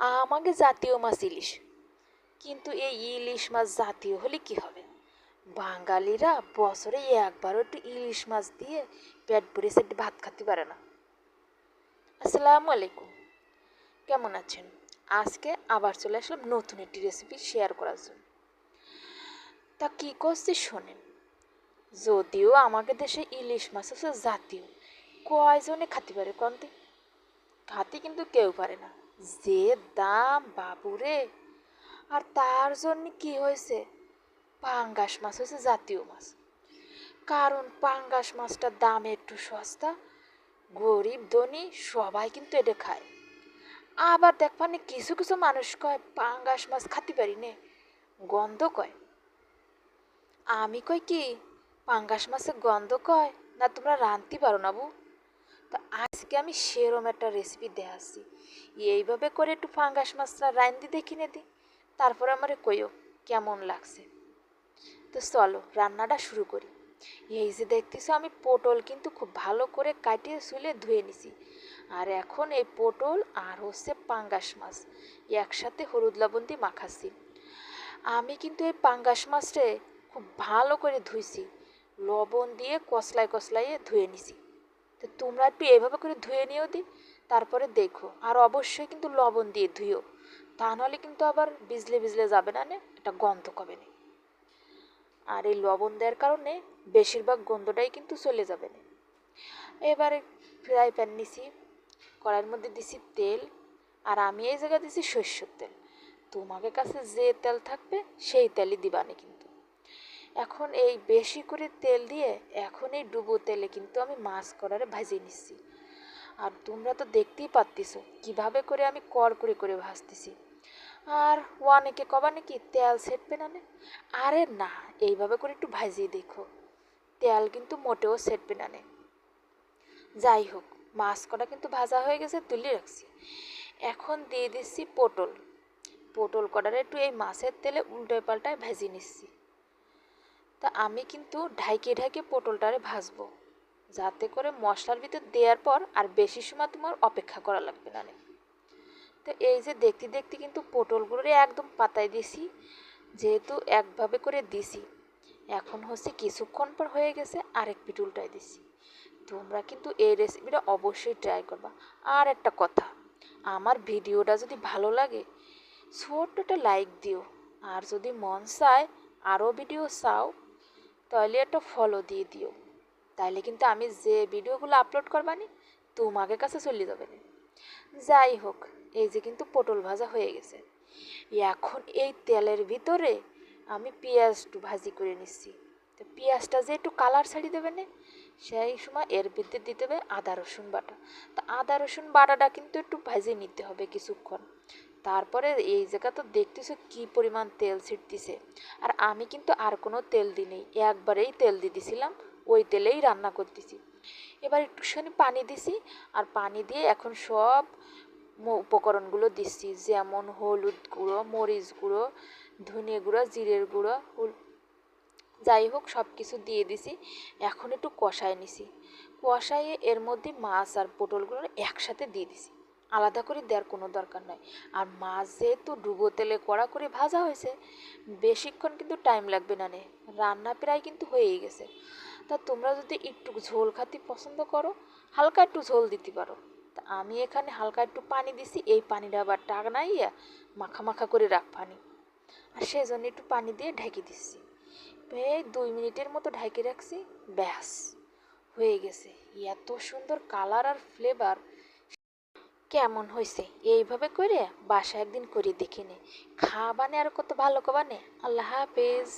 আমাকে জাতীয় মাছ ইলিশ। কিন্তু এই ইলিশ মাছ জাতীয় হলে কি হবে? বাঙালিরা বছরে একবারও একটু ইলিশ মাছ দিয়ে পেট ভরে সেটি ভাত খেতে পারে না। আসসালামু আলাইকুম। কেমন আছেন? আজকে আবার চলে আসলাম নতুন একটি রেসিপি শেয়ার করার জন্য। তা কী করছি শোনেন। যদিও আমাকে দেশে ইলিশ মাছ হচ্ছে জাতীয়, কয়জনে খাতে পারে কন্তে খাতে কিন্তু কেউ পারে না। যে দাম বাবুরে। আর তার জন্য কি হয়েছে? পাঙ্গাস মাছ হয়েছে জাতীয় মাছ। কারণ পাঙ্গাস মাছটার দাম একটু সস্তা, গরিব, ধনী, সবাই কিন্তু এটা খায়। আবার দেখবানি কিছু কিছু মানুষ কয়, পাঙ্গাস মাছ খাতে পারি নে। গন্ধ কয়। আমি কই কি, পাঙ্গাস মাছের গন্ধ কয়, না তোমরা রাঁধতে পারো না বু। তা আজকে আমি সেরম একটা রেসিপি দেখাচ্ছি এইভাবে করে একটু পাঙ্গাস মাছটা রাঁধতে দেখি নে দি তারপরে আমার কইও, কেমন লাগছে? তো চলো, রান্নাটা শুরু করি। এই যে দেখতেছো, আমি পটল কিন্তু খুব ভালো করে কাটিয়ে শুলে ধুয়ে নিছি। আর এখন এই পটল আর হচ্ছে পাঙ্গাস মাছ, একসাথে হলুদ লবণ দিয়ে মাখাচ্ছি। আমি কিন্তু এই পাঙ্গাস মাছটা খুব ভালো করে ধুইছি। লবণ দিয়ে কসলায় কসলাইয়ে ধুয়ে নিছি। তো তোমরা একটু এভাবে করে ধুয়ে নিও দি, তারপরে দেখো। আর অবশ্যই কিন্তু লবণ দিয়ে ধুয়েও তা নাহলে কিন্তু আবার বিজলে বিজলে যাবে না নে, একটা গন্ধ কবে না। আর এই লবণ দেওয়ার কারণে বেশিরভাগ গন্ধটাই কিন্তু চলে যাবে না। এবারে ফ্রাই প্যান নিছি, কড়াইয়ের মধ্যে দিছি তেল, আর আমি এই জায়গায় দিছি সর্ষের তেল। তোমাকে কাছে যে তেল থাকবে, সেই তেলই দিবানে কিন্তু। এখন এই বেশি করে তেল দিয়ে এখন এই ডুবো তেলে কিন্তু আমি মাছ কড়ারে ভাজিয়ে নিচ্ছি। আর তোমরা তো দেখতেই পারতেছো কীভাবে করে আমি কর করে ভাজতেছি। আর অনেকে কবা নাকি তেল সেটবে না? আরে না, এইভাবে করে একটু ভাজিয়ে দেখো। তেল কিন্তু মোটেও সেটবে না। যাই হোক, মাছ কটা কিন্তু ভাজা হয়ে গেছে, তুলে রাখছি। এখন দিয়ে দিচ্ছি পটল। পটল কটারে একটু এই মাছের তেলে উল্টোয় পাল্টায় ভেজে নিচ্ছি। তা আমি কিন্তু ঢাইকে ঢাইকে পটলটারে ভাজবো। যাতে করে মশলার ভিতর দেওয়ার পর আর বেশি সময় তোমার অপেক্ষা করা লাগবে না তো এই যে দেখতে দেখতে কিন্তু পটলগুলোরে একদম পাতায় দিছি, যেহেতু একভাবে করে দিছি। এখন হচ্ছে কিছুক্ষণ পর হয়ে গেছে, আরেক পিঠ উল্টায় দিছি। তোমরা কিন্তু এই রেসিপিটা অবশ্যই ট্রাই করবা। আর একটা কথা, আমার ভিডিওটা যদি ভালো লাগে, ছোট্ট একটা লাইক দিও। আর যদি মন চায়, আরও ভিডিও চাও তাহলে একটা ফলো দিয়ে দিও। তাহলে কিন্তু আমি যে ভিডিওগুলো আপলোড করবানি, তোমাকে কাছে চলে যাবে। না যাই হোক, এই যে কিন্তু পটল ভাজা হয়ে গেছে। এখন এই তেলের ভিতরে আমি পেঁয়াজ একটু ভাজি করে নিচ্ছি। তো পেঁয়াজটা যে একটু কালার ছাড়ি দেবে না, সেই সময় এর ভিতরে দিতে হবে আদা রসুন বাটা। তো আদা রসুন বাটাটা কিন্তু একটু ভাজে নিতে হবে কিছুক্ষণ। তারপরে এই জায়গা তো দেখতেছো কি পরিমাণ তেল ছিটতেছে। আর আমি কিন্তু আর কোনো তেল দিই নেই, একবারেই তেল দিয়ে দিছিলাম, ওই তেলেই রান্না করতেছি। এবার একটুখানি পানি দিছি, আর পানি দিয়ে এখন সব উপকরণগুলো দিচ্ছি, যেমন হলুদ গুঁড়ো, মরিচ গুঁড়ো ধনে গুঁড়ো, জিরের গুঁড়ো যাই হোক সব কিছু দিয়ে দিছি, এখন একটু কষায় নিছি। কষাইয়ে এর মধ্যে মাছ আর পটলগুলো একসাথে দিয়ে দিছি। আলাদা করে দেওয়ার কোনো দরকার নাই। আর মাছ যেহেতু ডুবো তেলে কড়া করে ভাজা হয়েছে, বেশিক্ষণ কিন্তু টাইম লাগবে না নে। রান্না প্রায় কিন্তু হয়েই গেছে। তা তোমরা যদি একটু ঝোল খাতে পছন্দ করো, হালকা একটু ঝোল দিতে পারো। তা আমি এখানে হালকা একটু পানি দিছি, এই পানিটা আবার টাক নাইয়া মাখা মাখা করে রাখ পানি। আর সেই জন্য একটু পানি দিয়ে ঢেকে দিচ্ছি। এই দুই মিনিটের মতো ঢেকে রাখছি, ব্যাস, হয়ে গেছে। এত সুন্দর কালার আর ফ্লেভার কেমন হয়েছে এইভাবে করে বাসা একদিন করে দেখিনি। খাবানে আর কত ভালো কবানে আল্লাহ হাফেজ।